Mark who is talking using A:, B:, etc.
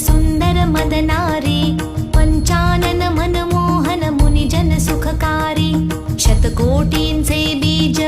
A: मदनारी पंचानन मनमोहन मुनिजन सुखकारी शतकोटींचे बीज